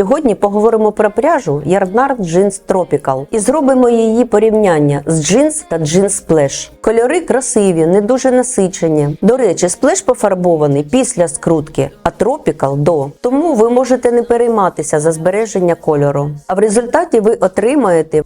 Сьогодні поговоримо про пряжу Yardnard Jeans Tropical і зробимо її порівняння з джинс та джинс Splash. Кольори красиві, не дуже насичені. До речі, Splash пофарбований після скрутки, а Tropical до. Тому ви можете не перейматися за збереження кольору. А в результаті ви отримаєте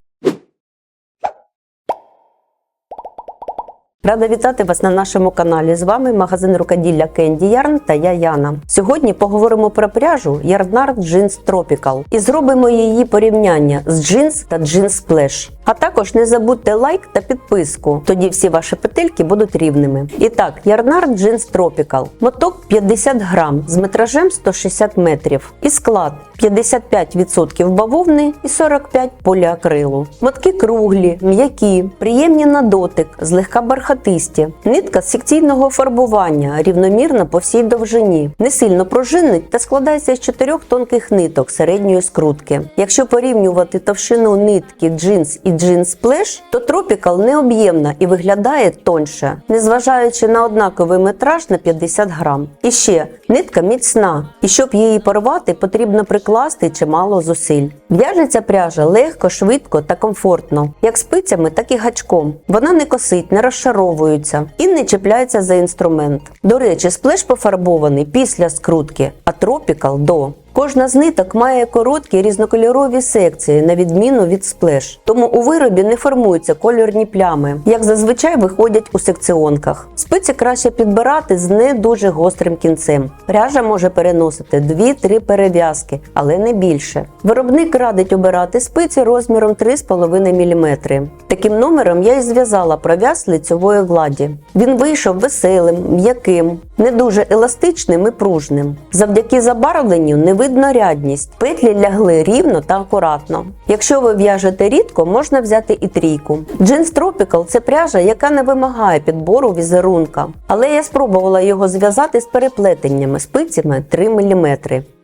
Рада вітати вас на нашому каналі. З вами магазин рукоділля Кенді Ярн та я Яна. Сьогодні поговоримо про пряжу Yardnard Jeans Tropical і зробимо її порівняння з джинс та джинс Splash. А також не забудьте лайк та підписку. Тоді всі ваші петельки будуть рівними. І так, Yardnard Jeans Tropical. Моток 50 грам з метражем 160 метрів. І склад 55% бавовни і 45 поліакрилу. Мотки круглі, м'які, приємні на дотик, злегка бархатисті. Нитка з секційного фарбування, рівномірна по всій довжині. Не сильно пружинить та складається з чотирьох тонких ниток середньої скрутки. Якщо порівнювати товщину нитки джинс і джинс Splash, то Tropical необ'ємна і виглядає тоньше, незважаючи на однаковий метраж на 50 грам. І ще нитка міцна, і щоб її порвати, потрібно прикласти чимало зусиль. В'яжеться пряжа легко, швидко та комфортно, як спицями, так і гачком. Вона не косить, не розшаровується і не чіпляється за інструмент. До речі, сплеш пофарбований після скрутки, а Tropical до. Кожна з ниток має короткі різнокольорові секції, на відміну від сплеш. Тому у виробі не формуються кольорні плями, як зазвичай виходять у секціонках. Спиці краще підбирати з не дуже гострим кінцем. Пряжа може переносити 2-3 перев'язки, але не більше. Виробник радить обирати спиці розміром 3,5 мм. Таким номером я і зв'язала пров'яз лицьової гладі. Він вийшов веселим, м'яким, не дуже еластичним і пружним. Завдяки забарвленню не видно рядність. Петлі лягли рівно та акуратно. Якщо ви в'яжете рідко, можна взяти і трійку. Джинс Tropical – це пряжа, яка не вимагає підбору візерунка. Але я спробувала його зв'язати з переплетеннями спицями 3 мм.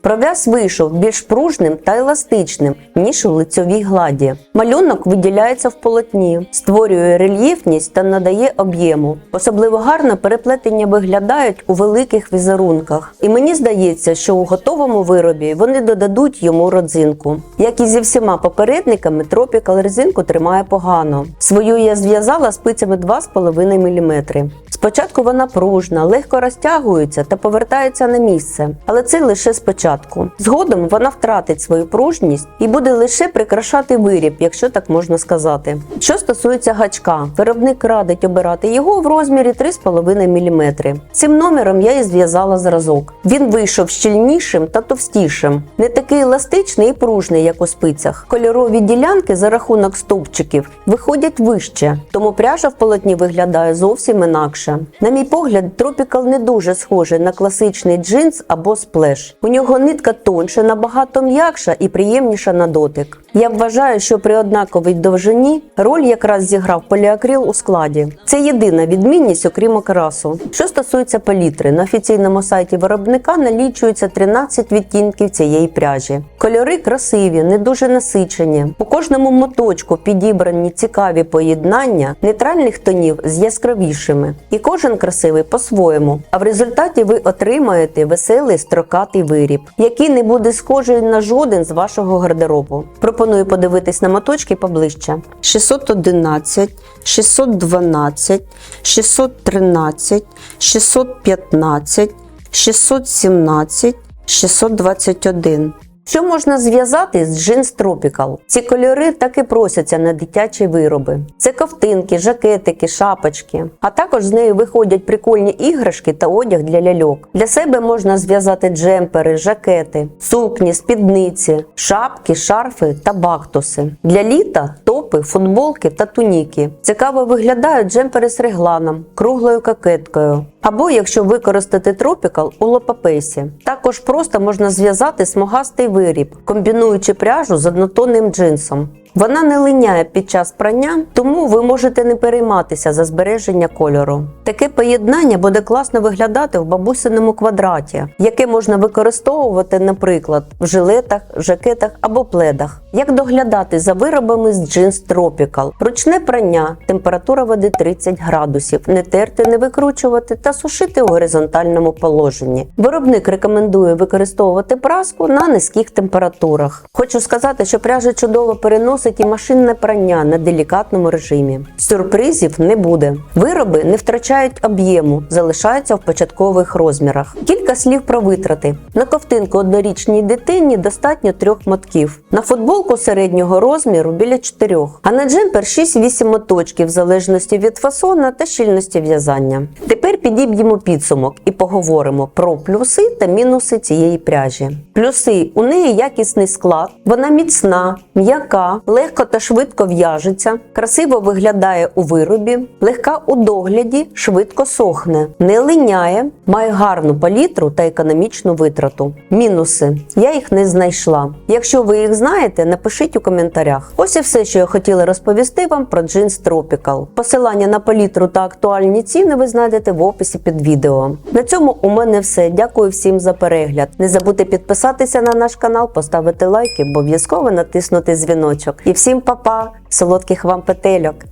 Пров'яз вийшов більш пружним та еластичним, ніж у лицьовій гладі. Малюнок виділяється в полотні, створює рельєфність та надає об'єму. Особливо гарно переплетення виглядають у великих візерунках. І мені здається, що у готовому виробі вони додадуть йому родзинку. Як і зі всіма попередниками, Tropical резинку тримає погано. Свою я зв'язала спицями 2,5 мм. Спочатку вона пружна, легко розтягується та повертається на місце, але це лише спочатку. Згодом вона втратить свою пружність і буде лише прикрашати виріб, якщо так можна сказати. Що стосується гачка, виробник радить обирати його в розмірі 3,5 мм. Цим номером я і зв'язала зразок. Він вийшов щільнішим та товстішим, не такий еластичний і пружний, як у спицях. Кольорові ділянки за рахунок стовпчиків виходять вище, тому пряжа в полотні виглядає зовсім інакше. На мій погляд, Tropical не дуже схожий на класичний джинс або сплеш. У нього нитка тонша, набагато м'якша і приємніша на дотик. Я вважаю, що при однаковій довжині роль якраз зіграв поліакрил у складі. Це єдина відмінність, окрім окрасу. Що стосується палітри, на офіційному сайті виробника налічується 13 відтінків цієї пряжі. Кольори красиві, не дуже насичені. У кожному моточку підібрані цікаві поєднання нейтральних тонів з яскравішими. І кожен красивий по-своєму. А в результаті ви отримаєте веселий строкатий виріб, який не буде схожий на жоден з вашого гардеробу. Пропоную подивитись на моточки поближче. 611, 612, 613, 615, 617, 621. Що можна зв'язати з джинс Tropical? Ці кольори так і просяться на дитячі вироби. Це ковтинки, жакетики, шапочки. А також з нею виходять прикольні іграшки та одяг для ляльок. Для себе можна зв'язати джемпери, жакети, сукні, спідниці, шапки, шарфи та бактуси. Для літа топи, футболки та туніки. Цікаво виглядають джемпери з регланом, круглою кокеткою. Або якщо використати Tropical у лопапесі. Також просто можна зв'язати смугастий виріб, комбінуючи пряжу з однотонним джинсом. Вона не линяє під час прання, тому ви можете не перейматися за збереження кольору. Таке поєднання буде класно виглядати в бабусиному квадраті, яке можна використовувати, наприклад, в жилетах, жакетах або пледах. Як доглядати за виробами з джинс Tropical? Ручне прання, температура води 30 градусів, не терти, не викручувати та сушити у горизонтальному положенні. Виробник рекомендує використовувати праску на низьких температурах. Хочу сказати, що пряжа чудово переносить і машинне прання на делікатному режимі. Сюрпризів не буде. Вироби не втрачають об'єму, залишаються в початкових розмірах. Кілька слів про витрати. На ковтинку однорічній дитині достатньо трьох мотків. На футболку середнього розміру біля чотирьох, а на джемпер 6-8 моточків в залежності від фасона та щільності в'язання. Тепер підіб'ємо підсумок і поговоримо про плюси та мінуси цієї пряжі. Плюси у неї якісний склад, вона міцна, м'яка, легко та швидко в'яжеться, красиво виглядає у виробі, легка у догляді, швидко сохне, не линяє, має гарну палітру та економічну витрату. Мінуси я їх не знайшла. Якщо ви їх знаєте, напишіть у коментарях. Ось і все, що я хотіла розповісти вам про джинс Tropical. Посилання на палітру та актуальні ціни ви знайдете в описі під відео. На цьому у мене все. Дякую всім за перегляд. Не забудьте підписатися на наш канал, поставити лайки, обов'язково натиснути дзвіночок. І всім па-па! солодких вам петельок!